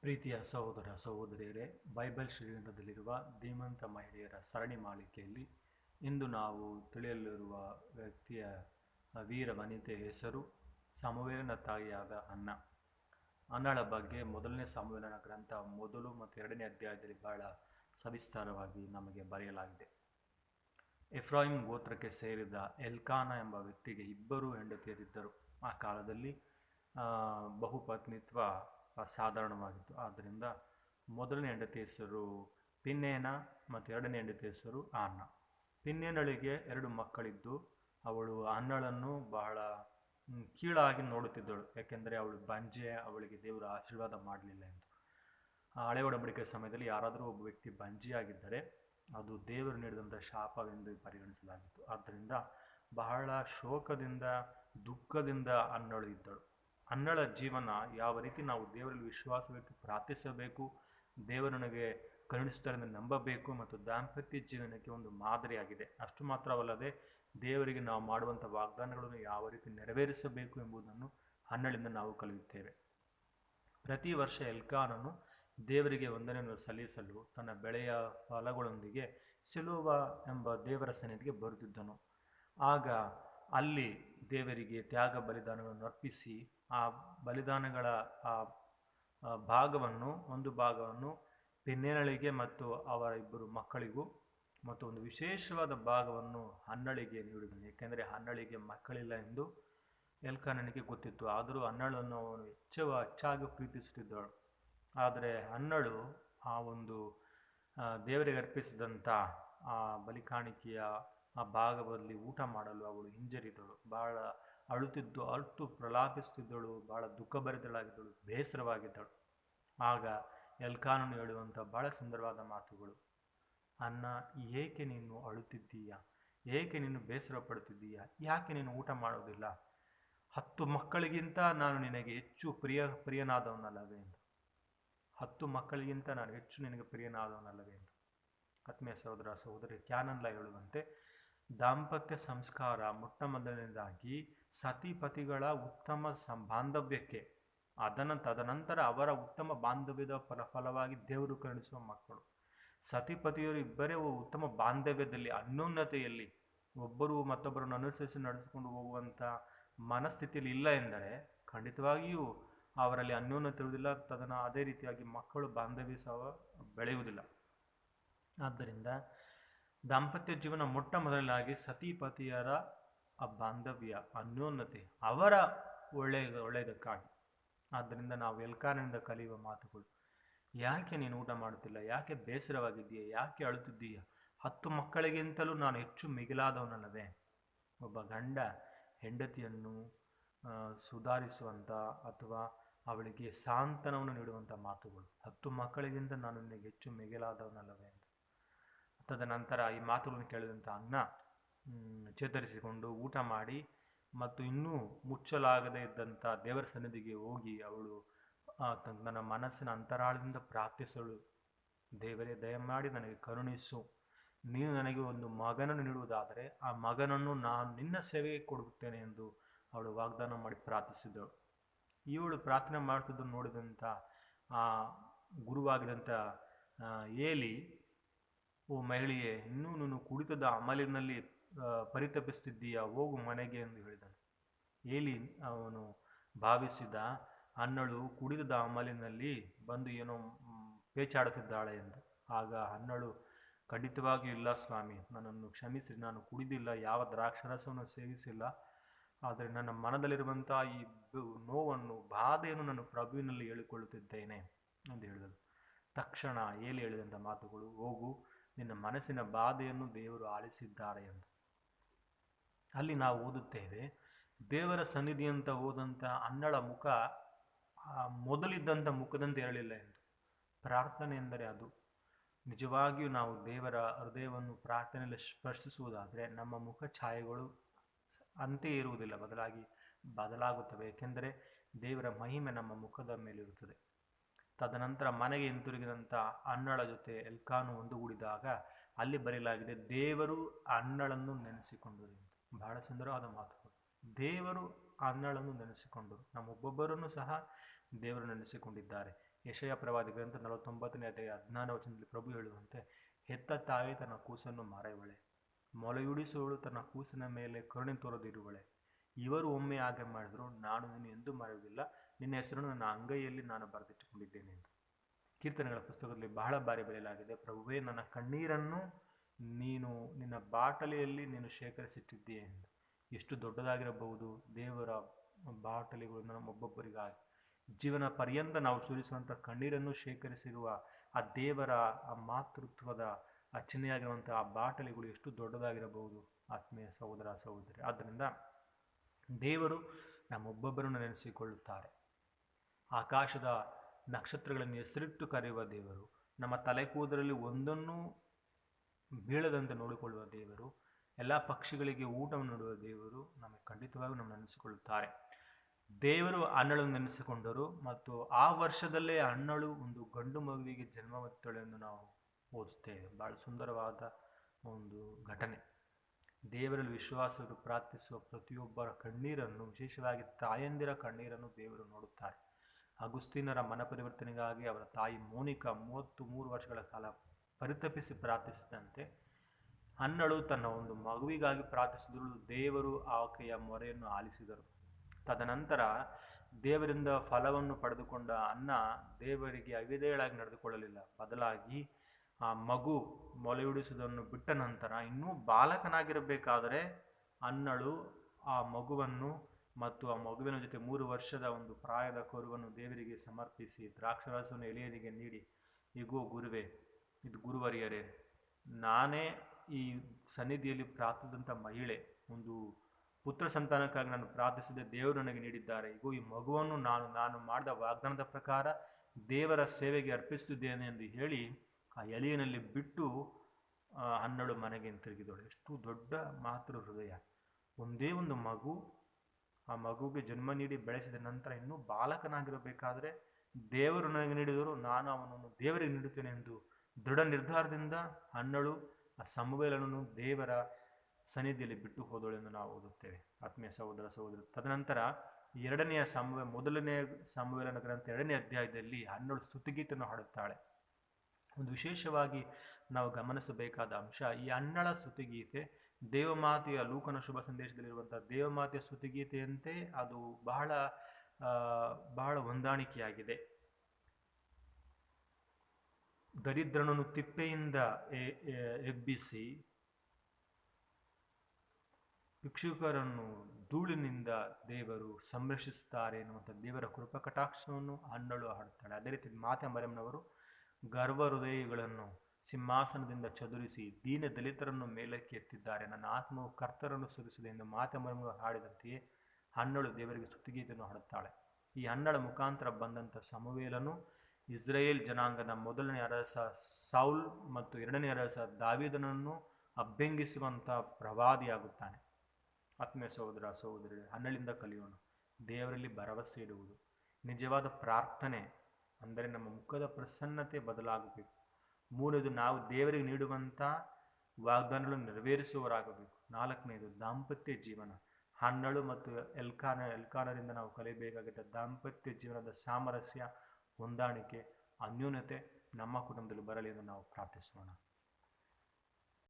ಪ್ರೀತಿಯ ಸಹೋದರ ಸಹೋದರಿಯರೇ, ಬೈಬಲ್ ಶ್ರೀರಂಗದಲ್ಲಿರುವ ಧೀಮಂತ ಮಹಿಳೆಯರ ಸರಣಿ ಮಾಲಿಕೆಯಲ್ಲಿ ಇಂದು ನಾವು ತಿಳಿಯಲಿರುವ ವ್ಯಕ್ತಿಯ ವೀರ ವನಿತೆಯ ಹೆಸರು ಸಮುವೇಲನ ತಾಯಿಯಾದ ಅನ್ನ. ಅನ್ನಳ ಬಗ್ಗೆ ಮೊದಲನೇ ಸಮುವೇಲನ ಗ್ರಂಥ ಮೊದಲು ಮತ್ತು ಎರಡನೇ ಅಧ್ಯಾಯದಲ್ಲಿ ಬಹಳ ಸವಿಸ್ತಾರವಾಗಿ ನಮಗೆ ಬರೆಯಲಾಗಿದೆ. ಎಫ್ರಾಯಿಂ ಗೋತ್ರಕ್ಕೆ ಸೇರಿದ ಎಲ್ಕಾನ ಎಂಬ ವ್ಯಕ್ತಿಗೆ ಇಬ್ಬರು ಹೆಂಡತಿಯರಿದ್ದರು. ಆ ಕಾಲದಲ್ಲಿ ಬಹುಪತ್ನಿತ್ವ ಸಾಧಾರಣವಾಗಿತ್ತು. ಆದ್ದರಿಂದ ಮೊದಲನೇ ಹೆಂಡತಿ ಹೆಸರು ಪಿನ್ನೇನ ಮತ್ತು ಎರಡನೇ ಹೆಂಡತಿ ಹೆಸರು ಆನ್ನ. ಪಿನ್ನೇನಳಿಗೆ ಎರಡು ಮಕ್ಕಳಿದ್ದು. ಅವಳು ಅನ್ನಳನ್ನು ಬಹಳ ಕೀಳಾಗಿ ನೋಡುತ್ತಿದ್ದಳು. ಯಾಕೆಂದರೆ ಅವಳು ಬಂಜೆ, ಅವಳಿಗೆ ದೇವರು ಆಶೀರ್ವಾದ ಮಾಡಲಿಲ್ಲ ಎಂದು. ಹಳೆ ಒಡಂಬಡಿಕೆ ಸಮಯದಲ್ಲಿ ಯಾರಾದರೂ ಒಬ್ಬ ವ್ಯಕ್ತಿ ಬಂಜಿಯಾಗಿದ್ದರೆ ಅದು ದೇವರು ನೀಡಿದಂಥ ಶಾಪವೆಂದು ಪರಿಗಣಿಸಲಾಗಿತ್ತು. ಆದ್ದರಿಂದ ಬಹಳ ಶೋಕದಿಂದ, ದುಃಖದಿಂದ ಅನ್ನಳು ಇದ್ದಳು. ಅನ್ನಳ ಜೀವನ ಯಾವ ರೀತಿ ನಾವು ದೇವರಲ್ಲಿ ವಿಶ್ವಾಸವಿಟ್ಟು ಪ್ರಾರ್ಥಿಸಬೇಕು, ದೇವರು ನನಗೆ ನಂಬಬೇಕು ಮತ್ತು ದಾಂಪತ್ಯ ಜೀವನಕ್ಕೆ ಒಂದು ಮಾದರಿಯಾಗಿದೆ. ಅಷ್ಟು ಮಾತ್ರವಲ್ಲದೆ ದೇವರಿಗೆ ನಾವು ಮಾಡುವಂಥ ವಾಗ್ದಾನಗಳನ್ನು ಯಾವ ರೀತಿ ನೆರವೇರಿಸಬೇಕು ಎಂಬುದನ್ನು ಹನ್ನಳಿಂದ ನಾವು ಕಲಿಯುತ್ತೇವೆ. ಪ್ರತಿ ವರ್ಷ ಎಲ್ಕಾನನು ದೇವರಿಗೆ ವಂದನೆಯನ್ನು ಸಲ್ಲಿಸಲು ತನ್ನ ಬೆಳೆಯ ಫಲಗಳೊಂದಿಗೆ ಸಿಲುವ ಎಂಬ ದೇವರ ಸನ್ನಿಧಿಗೆ ಬರುತ್ತಿದ್ದನು. ಆಗ ಅಲ್ಲಿ ದೇವರಿಗೆ ತ್ಯಾಗ ಬಲಿದಾನಗಳನ್ನು ಅರ್ಪಿಸಿ ಆ ಬಲಿದಾನಗಳ ಆ ಭಾಗವನ್ನು, ಒಂದು ಭಾಗವನ್ನು ಪೆನ್ನೇನಳಿಗೆ ಮತ್ತು ಅವರ ಇಬ್ಬರು ಮಕ್ಕಳಿಗೂ ಮತ್ತು ಒಂದು ವಿಶೇಷವಾದ ಭಾಗವನ್ನು ಹನ್ನಳಿಗೆ ನೀಡಿದನು. ಏಕೆಂದರೆ ಹನ್ನಳಿಗೆ ಮಕ್ಕಳಿಲ್ಲ ಎಂದು ಎಲ್ಕಾನನಿಗೆ ಗೊತ್ತಿತ್ತು. ಆದರೂ ಹನ್ನಳನ್ನು ಅವನು ಹೆಚ್ಚು ಹೆಚ್ಚಾಗಿ ಪ್ರೀತಿಸುತ್ತಿದ್ದಳು. ಆದರೆ ಹನ್ನಳು ಆ ಒಂದು ದೇವರಿಗೆ ಅರ್ಪಿಸಿದಂಥ ಆ ಬಲಿಕಾಣಿಕೆಯ ಆ ಭಾಗದಲ್ಲಿ ಊಟ ಮಾಡಲು ಅವಳು ಹಿಂಜರಿದಳು. ಬಹಳ ಅಳುತ್ತಿದ್ದು, ಅಳುತ್ತು ಪ್ರಲಾಪಿಸುತ್ತಿದ್ದಳು ದುಃಖ ಭರಿತಳಾಗಿದ್ದಳು, ಬೇಸರವಾಗಿದ್ದಳು. ಆಗ ಎಲ್ಕಾನನು ಹೇಳುವಂಥ ಭಾಳ ಸುಂದರವಾದ ಮಾತುಗಳು. ಅನ್ನ ಏಕೆ ನೀನು ಅಳುತ್ತಿದ್ದೀಯಾ? ಏಕೆ ನೀನು ಬೇಸರ ಪಡುತ್ತಿದ್ದೀಯಾ ಯಾಕೆ ನೀನು ಊಟ ಮಾಡೋದಿಲ್ಲ? ಹತ್ತು ಮಕ್ಕಳಿಗಿಂತ ನಾನು ನಿನಗೆ ಹೆಚ್ಚು ಪ್ರಿಯ, ಪ್ರಿಯನಾದವನಲ್ಲವೇ ಎಂದು. ಹತ್ತು ಮಕ್ಕಳಿಗಿಂತ ನಾನು ಹೆಚ್ಚು ನಿನಗೆ ಪ್ರಿಯನಾದವನಲ್ಲವೇ ಎಂದು. ಆತ್ಮೀಯ ಸಹೋದರ, ಸಹೋದರಿ, ಕ್ಯಾನನ್ಲ ಹೇಳುವಂತೆ, ದಾಂಪತ್ಯ ಸಂಸ್ಕಾರ ಮೊಟ್ಟ ಮೊದಲನೇದಾಗಿ ಸತಿಪತಿಗಳ ಉತ್ತಮ ಬಾಂಧವ್ಯಕ್ಕೆ ಅದನ ತದನಂತರ ಅವರ ಉತ್ತಮ ಬಾಂಧವ್ಯದ ಫಲಫಲವಾಗಿ ದೇವರು ಕರುಣಿಸುವ ಮಕ್ಕಳು. ಸತಿಪತಿಯರು ಇಬ್ಬರೇ ಉತ್ತಮ ಬಾಂಧವ್ಯದಲ್ಲಿ, ಅನ್ಯೋನ್ಯತೆಯಲ್ಲಿ ಒಬ್ಬರು ಮತ್ತೊಬ್ಬರನ್ನು ಅನುಸರಿಸಿ ನಡೆಸಿಕೊಂಡು ಹೋಗುವಂಥ ಮನಸ್ಥಿತಿಯಲ್ಲಿ ಇಲ್ಲ ಎಂದರೆ ಖಂಡಿತವಾಗಿಯೂ ಅವರಲ್ಲಿ ಅನ್ಯೋನ್ಯತೆ ಇರುವುದಿಲ್ಲ, ತದನ ಅದೇ ರೀತಿಯಾಗಿ ಮಕ್ಕಳು ಬಾಂಧವ್ಯ ಸಹ ಬೆಳೆಯುವುದಿಲ್ಲ. ಆದ್ದರಿಂದ ದಾಂಪತ್ಯ ಜೀವನ ಮೊಟ್ಟ ಮೊದಲಾಗಿ ಸತಿಪತಿಯರ ಆ ಬಾಂಧವ್ಯ, ಅನ್ಯೋನ್ಯತೆ ಅವರ ಒಳ್ಳೆಯ ಒಳ್ಳೆಯದಕ್ಕಾಗಿ ಆದ್ದರಿಂದ ನಾವು ಎಲ್ಕಾರನಿಂದ ಕಲಿಯುವ ಮಾತುಗಳು. ಯಾಕೆ ನೀನು ಊಟ ಮಾಡುತ್ತಿಲ್ಲ? ಯಾಕೆ ಬೇಸರವಾಗಿದ್ದೀಯಾ? ಯಾಕೆ ಅಳುತ್ತಿದ್ದೀಯಾ? ಹತ್ತು ಮಕ್ಕಳಿಗಿಂತಲೂ ನಾನು ಹೆಚ್ಚು ಮಿಗಿಲಾದವನಲ್ಲವೇ? ಒಬ್ಬ ಗಂಡ ಹೆಂಡತಿಯನ್ನು ಸುಧಾರಿಸುವಂಥ ಅಥವಾ ಅವಳಿಗೆ ಸಾಂತನವನ್ನು ನೀಡುವಂಥ ಮಾತುಗಳು. ಹತ್ತು ಮಕ್ಕಳಿಗಿಂತ ನಾನು ನಿನಗೆ ಹೆಚ್ಚು ಮಿಗಿಲಾದವನಲ್ಲವೇ ಅಂತ. ತದನಂತರ ಈ ಮಾತುಗಳನ್ನು ಕೇಳಿದಂಥ ಅನ್ನ ಚೇತರಿಸಿಕೊಂಡು ಊಟ ಮಾಡಿ ಮತ್ತು ಇನ್ನೂ ಮುಚ್ಚಲಾಗದೇ ಇದ್ದಂಥ ದೇವರ ಸನ್ನಿಧಿಗೆ ಹೋಗಿ ಅವಳು ತನ್ನ ಮನಸ್ಸಿನ ಅಂತರಾಳದಿಂದ ಪ್ರಾರ್ಥಿಸಳು ದೇವರೇ, ದಯಮಾಡಿ ನನಗೆ ಕರುಣಿಸು. ನೀನು ನನಗೆ ಒಂದು ಮಗನನ್ನು ನೀಡುವುದಾದರೆ ಆ ಮಗನನ್ನು ನಾನು ನಿನ್ನ ಸೇವೆಗೆ ಕೊಡುತ್ತೇನೆ ಎಂದು ಅವಳು ವಾಗ್ದಾನ ಮಾಡಿ ಪ್ರಾರ್ಥಿಸಿದಳು. ಇವಳು ಪ್ರಾರ್ಥನೆ ಮಾಡ್ತಿದ್ದನ್ನು ನೋಡಿದಂಥ, ಆ, ಗುರುವಾಗಿದ್ದಂಥ ಏಲಿ, ಓ ಮಹಿಳೆಯೇ, ಇನ್ನೂ ನೀನು ಕುಡಿತದ ಅಮಲಿನಲ್ಲಿ ಆ, ಪರಿತಪಿಸುತ್ತಿದ್ದೀಯಾ ಹೋಗು ಮನೆಗೆ ಎಂದು ಹೇಳಿದನು. ಏಲಿ ಅವನು ಭಾವಿಸಿದ ಅನ್ನಳು ಕುಡಿದ ಅಮಲಿನಲ್ಲಿ ಬಂದು ಏನೋ ಪೇಚಾಡುತ್ತಿದ್ದಾಳೆ ಎಂದು. ಆಗ ಅನ್ನಳು ಖಂಡಿತವಾಗಿಯೂ ಇಲ್ಲ ಸ್ವಾಮಿ. ನನ್ನನ್ನು ಕ್ಷಮಿಸಿ ನಾನು ಕುಡಿದಿಲ್ಲ. ಯಾವ ದ್ರಾಕ್ಷರಸವನ್ನು ಸೇವಿಸಿಲ್ಲ. ಆದರೆ ನನ್ನ ಮನದಲ್ಲಿರುವಂಥ ಈ ನೋವನ್ನು ಬಾಧೆಯನ್ನು ನಾನು ಪ್ರಭುವಿನಲ್ಲಿ ಹೇಳಿಕೊಳ್ಳುತ್ತಿದ್ದೇನೆ ಎಂದು ಹೇಳಿದಳು ತಕ್ಷಣ ಏಲಿ ಹೇಳಿದಂಥ ಮಾತುಗಳು ಹೋಗು ನಿನ್ನ ಮನಸ್ಸಿನ ಬಾಧೆಯನ್ನು ದೇವರು ಆಲಿಸಿದ್ದಾರೆ ಎಂದು. ಅಲ್ಲಿ ನಾವು ಓದುತ್ತೇವೆ. ದೇವರ ಸನ್ನಿಧಿ ಅಂತ ಹೋದಂಥ ಅನ್ನಳ ಮುಖ ಮೊದಲಿದ್ದಂಥ ಮುಖದಂತೆ ಇರಲಿಲ್ಲ ಎಂದು. ಪ್ರಾರ್ಥನೆ ಎಂದರೆ ಅದು. ನಿಜವಾಗಿಯೂ ನಾವು ದೇವರ ಹೃದಯವನ್ನು ಪ್ರಾರ್ಥನೆಯಲ್ಲಿ ಸ್ಪರ್ಶಿಸುವುದಾದರೆ ನಮ್ಮ ಮುಖ ಛಾಯೆಗಳು ಅಂತೆಯೇ ಇರುವುದಿಲ್ಲ. ಬದಲಾಗಿ ಬದಲಾಗುತ್ತವೆ. ಏಕೆಂದರೆ ದೇವರ ಮಹಿಮೆ ನಮ್ಮ ಮುಖದ ಮೇಲಿರುತ್ತದೆ ತದನಂತರ ಮನೆಗೆ ಹಿಂತಿರುಗಿದಂಥ ಅನ್ನಳ ಜೊತೆ ಎಲ್ಕಾನು ಒಂದುಗೂಡಿದಾಗ ಅಲ್ಲಿ ಬರೆಯಲಾಗಿದೆ, ದೇವರು ಅನ್ನಳನ್ನು ನೆನೆಸಿಕೊಂಡರು ಬಹಳ ಸುಂದರವಾದ ಮಾತುಗಳು ದೇವರು ಅನ್ನಳನ್ನು ನೆನೆಸಿಕೊಂಡರು ನಮ್ಮೊಬ್ಬೊಬ್ಬರನ್ನು ಸಹ ದೇವರು ನೆನೆಸಿಕೊಂಡಿದ್ದಾರೆ. ಯಶಯ ಪ್ರವಾದಿ ಗ್ರಂಥ ನಲವತ್ತೊಂಬತ್ತನೇ ಅಧ್ಯಾಯ ಹದಿನಾರು ವಚನದಲ್ಲಿ ಪ್ರಭು ಹೇಳುವಂತೆ, ಹೆತ್ತ ತಾವೇ ತನ್ನ ಕೂಸನ್ನು ಮಾರೆಯುವಳೆ. ಮೊಲೆಯುಡಿಸುವಳು ತನ್ನ ಕೂಸಿನ ಮೇಲೆ ಕರುಣೆ ತೋರದಿರುವಳೆ. ಇವರು ಒಮ್ಮೆ ಹಾಗೆ ಮಾಡಿದ್ರು ನಾನು ನೀನು ಎಂದೂ ಮರೆಯುವುದಿಲ್ಲ ನಿನ್ನ ಹೆಸರನ್ನು ನನ್ನ ಅಂಗೈಯಲ್ಲಿ ನಾನು ಬರೆದಿಟ್ಟುಕೊಂಡಿದ್ದೇನೆ. ಎಂದು ಕೀರ್ತನೆಗಳ ಪುಸ್ತಕದಲ್ಲಿ ಬಹಳ ಬಾರಿ ಬರೆಯಲಾಗಿದೆ, ಪ್ರಭುವೇ, ನನ್ನ ಕಣ್ಣೀರನ್ನು ನೀನು ನಿನ್ನ ಬಾಟಲಿಯಲ್ಲಿ ನೀನು ಶೇಖರಿಸಿಟ್ಟಿದ್ದೀಯ ಎಷ್ಟು ದೊಡ್ಡದಾಗಿರಬಹುದು ದೇವರ ಬಾಟಲಿಗಳು ನಮ್ಮ ಒಬ್ಬೊಬ್ಬರಿಗಾಗಿ. ಜೀವನ ಪರ್ಯಂತ ನಾವು ಸುರಿಸುವಂಥ ಕಣ್ಣೀರನ್ನು ಶೇಖರಿಸಿರುವ ಆ ದೇವರ ಆ ಮಾತೃತ್ವದ ಆ ಚಿಹ್ನೆಯಾಗಿರುವಂಥ ಆ ಬಾಟಲಿಗಳು ಎಷ್ಟು ದೊಡ್ಡದಾಗಿರಬಹುದು ಆತ್ಮೀಯ ಸಹೋದರ ಸಹೋದರಿ. ಆದ್ದರಿಂದ ದೇವರು ನಮ್ಮೊಬ್ಬೊಬ್ಬರನ್ನು ನೆನೆಸಿಕೊಳ್ಳುತ್ತಾರೆ. ಆಕಾಶದ ನಕ್ಷತ್ರಗಳನ್ನು ಹೆಸರಿಟ್ಟು ಕರೆಯುವ ದೇವರು, ನಮ್ಮ ತಲೆ ಕೂದಲಲ್ಲಿ ಒಂದನ್ನು ಬೀಳದಂತೆ ನೋಡಿಕೊಳ್ಳುವ ದೇವರು, ಎಲ್ಲ ಪಕ್ಷಿಗಳಿಗೆ ಊಟವನ್ನು ನೀಡುವ ದೇವರು ನಮಗೆ ಖಂಡಿತವಾಗಿ ನಮ್ಮ ನೆನೆಸಿಕೊಳ್ಳುತ್ತಾರೆ. ದೇವರು ಹಣ್ಣಳನ್ನು ನೆನೆಸಿಕೊಂಡರು ಮತ್ತು ಆ ವರ್ಷದಲ್ಲೇ ಅನ್ನಳು ಒಂದು ಗಂಡು ಮಗುವಿಗೆ ಜನ್ಮ ಎಂದು ನಾವು ಓದುತ್ತೇವೆ. ಭಾಳ ಸುಂದರವಾದ ಒಂದು ಘಟನೆ. ದೇವರಲ್ಲಿ ವಿಶ್ವಾಸರು ಪ್ರಾರ್ಥಿಸುವ ಪ್ರತಿಯೊಬ್ಬರ ಕಣ್ಣೀರನ್ನು, ವಿಶೇಷವಾಗಿ ತಾಯಂದಿರ ಕಣ್ಣೀರನ್ನು ದೇವರು ನೋಡುತ್ತಾರೆ. ಅಗುಸ್ತೀನರ ಮನಪರಿವರ್ತನೆಗಾಗಿ ಅವರ ತಾಯಿ ಮೋನಿಕಾ ಮೂವತ್ತು ಮೂರು ವರ್ಷಗಳ ಕಾಲ ಪರಿತಪಿಸಿ ಪ್ರಾರ್ಥಿಸಿದಂತೆ ಅನ್ನಳು ತನ್ನ ಒಂದು ಮಗುವಿಗಾಗಿ ಪ್ರಾರ್ಥಿಸಿದಳು ದೇವರು ಆಕೆಯ ಮೊರೆಯನ್ನು ಆಲಿಸಿದರು. ತದನಂತರ ದೇವರಿಂದ ಫಲವನ್ನು ಪಡೆದುಕೊಂಡ ಅನ್ನ ದೇವರಿಗೆ ಅವಿಧೇಯಳಾಗಿ ನಡೆದುಕೊಳ್ಳಲಿಲ್ಲ. ಬದಲಾಗಿ ಆ ಮಗು ಮೊಲೆಯುಡಿಸುವುದನ್ನು ಬಿಟ್ಟ ನಂತರ ಇನ್ನೂ ಬಾಲಕನಾಗಿರಬೇಕಾದರೆ ಅನ್ನಳು ಆ ಮಗುವನ್ನು ಮತ್ತು ಆ ಮಗುವಿನ ಜೊತೆ ಮೂರು ವರ್ಷದ ಒಂದು ಪ್ರಾಯದ ಕರುವನ್ನು ದೇವರಿಗೆ ಸಮರ್ಪಿಸಿ ದ್ರಾಕ್ಷರಸವನ್ನು ಎಲೆಯರಿಗೆ ನೀಡಿ, ಇಗೋ ಗುರುವೆ ಇದು ಗುರುವರಿಯರೇ, ನಾನೇ ಈ ಸನ್ನಿಧಿಯಲ್ಲಿ ಪ್ರಾರ್ಥಿಸಿದಂಥ ಮಹಿಳೆ, ಒಂದು ಪುತ್ರ ಸಂತಾನಕ್ಕಾಗಿ ನಾನು ಪ್ರಾರ್ಥಿಸಿದ ದೇವರು ನನಗೆ ನೀಡಿದ್ದಾರೆ. ಇಗೋ, ಈ ಮಗುವನ್ನು ನಾನು ನಾನು ಮಾಡಿದ ವಾಗ್ದಾನದ ಪ್ರಕಾರ ದೇವರ ಸೇವೆಗೆ ಅರ್ಪಿಸುತ್ತಿದ್ದೇನೆ ಎಂದು ಹೇಳಿ ಆ ಎಲೆಯಲ್ಲಿ ಬಿಟ್ಟು ಹನ್ನೆರಡು ಮನೆಗೆ ಹಿಂತಿರುಗಿದಳು ಎಷ್ಟು ದೊಡ್ಡ ಮಾತೃ ಹೃದಯ. ಒಂದೇ ಒಂದು ಮಗು, ಆ ಮಗುಗೆ ಜನ್ಮ ನೀಡಿ ಬೆಳೆಸಿದ ನಂತರ ಇನ್ನೂ ಬಾಲಕನಾಗಿರಬೇಕಾದರೆ ದೇವರು ನನಗೆ ನೀಡಿದರು ನಾನು ಅವನನ್ನು ದೇವರಿಗೆ ನೀಡುತ್ತೇನೆ ಎಂದು ದೃಢ ನಿರ್ಧಾರದಿಂದ ಹನ್ನಳು ಆ ಸಮವೇಲನನ್ನು ದೇವರ ಸನ್ನಿಧಿಯಲ್ಲಿ ಬಿಟ್ಟು ಹೋದಳೆಂದು ನಾವು ಓದುತ್ತೇವೆ. ಆತ್ಮೀಯ ಸಹೋದರ ಸಹೋದರ, ತದನಂತರ ಎರಡನೆಯ ಸಮುವೆ, ಮೊದಲನೆಯ ಸಮವೇಲನ ಗ್ರಂಥ ಎರಡನೇ ಅಧ್ಯಾಯದಲ್ಲಿ ಅನ್ನಳು ಸ್ತುತಿಗೀತನ್ನು ಹಾಡುತ್ತಾಳೆ. ಒಂದು ವಿಶೇಷವಾಗಿ ನಾವು ಗಮನಿಸಬೇಕಾದ ಅಂಶ, ಈ ಅನ್ನಳ ಸ್ತುತಿಗೀತೆ ದೇವಮಾತೆಯ ಲೂಕನ ಶುಭ ಸಂದೇಶದಲ್ಲಿರುವಂಥ ದೇವಮಾತೆಯ ಸ್ತುತಿಗೀತೆಯಂತೆ ಅದು ಬಹಳ ಬಹಳ ಹೊಂದಾಣಿಕೆಯಾಗಿದೆ. ದರಿದ್ರನನ್ನು ತಿಪ್ಪೆಯಿಂದ ಎಬ್ಬಿಸಿ ಭಿಕ್ಷುಕರನ್ನು ಧೂಳಿನಿಂದ ದೇವರು ಸಂರಕ್ಷಿಸುತ್ತಾರೆ ಎನ್ನುವಂಥ ದೇವರ ಕೃಪಕಟಾಕ್ಷವನ್ನು ಅನ್ನಳು ಹಾಡುತ್ತಾಳೆ. ಅದೇ ರೀತಿ ಮಾತೆ ಮರೆಯಮ್ಮನವರು ಗರ್ವ ಹೃದಯಗಳನ್ನು ಸಿಂಹಾಸನದಿಂದ ಚದುರಿಸಿ ದೀನ ದಲಿತರನ್ನು ಮೇಲಕ್ಕೆ ಎತ್ತಿದ್ದಾರೆ. ನನ್ನ ಆತ್ಮವು ಕರ್ತರನ್ನು ಸುರಿಸಿದೆ ಎಂದು ಮಾತೆ ಮರಮ್ಮನವರು ಹಾಡಿದಂತೆಯೇ ಅನ್ನಳು ದೇವರಿಗೆ ಸ್ತುತಿಗೀತೆಯನ್ನು ಹಾಡುತ್ತಾಳೆ. ಈ ಅನ್ನಳ ಮುಖಾಂತರ ಬಂದಂಥ ಸಮವೇಲನು ಇಸ್ರೇಲ್ ಜನಾಂಗದ ಮೊದಲನೇ ಅರಸ ಸೌಲ್ ಮತ್ತು ಎರಡನೇ ಅರಸ ದಾವಿದನನ್ನು ಅಭ್ಯಂಗಿಸುವಂಥ ಪ್ರವಾದಿಯಾಗುತ್ತಾನೆ. ಆತ್ಮೀಯ ಸಹೋದರ ಸಹೋದರಿ ಹನ್ನಳಿಂದ ಕಲಿಯೋಣ. ದೇವರಲ್ಲಿ ಭರವಸೆ ಇಡುವುದು. ನಿಜವಾದ ಪ್ರಾರ್ಥನೆ ಅಂದರೆ ನಮ್ಮ ಮುಖದ ಪ್ರಸನ್ನತೆ ಬದಲಾಗಬೇಕು. ಮೂರನೇದು, ನಾವು ದೇವರಿಗೆ ನೀಡುವಂಥ ವಾಗ್ದಾನಗಳನ್ನು ನೆರವೇರಿಸುವವರಾಗಬೇಕು. ನಾಲ್ಕನೇದು, ದಾಂಪತ್ಯ ಜೀವನ. ಹನ್ನಳು ಮತ್ತು ಎಲ್ಕಾನ, ಎಲ್ಕಾನರಿಂದ ನಾವು ಕಲಿಯಬೇಕಾಗಿದ್ದ ದಾಂಪತ್ಯ ಜೀವನದ ಸಾಮರಸ್ಯ ಹೊಂದಾಣಿಕೆ ಅನ್ಯೂನ್ಯತೆ ನಮ್ಮ ಕುಟುಂಬದಲ್ಲಿ ಬರಲಿ ಎಂದು ನಾವು ಪ್ರಾರ್ಥಿಸೋಣ.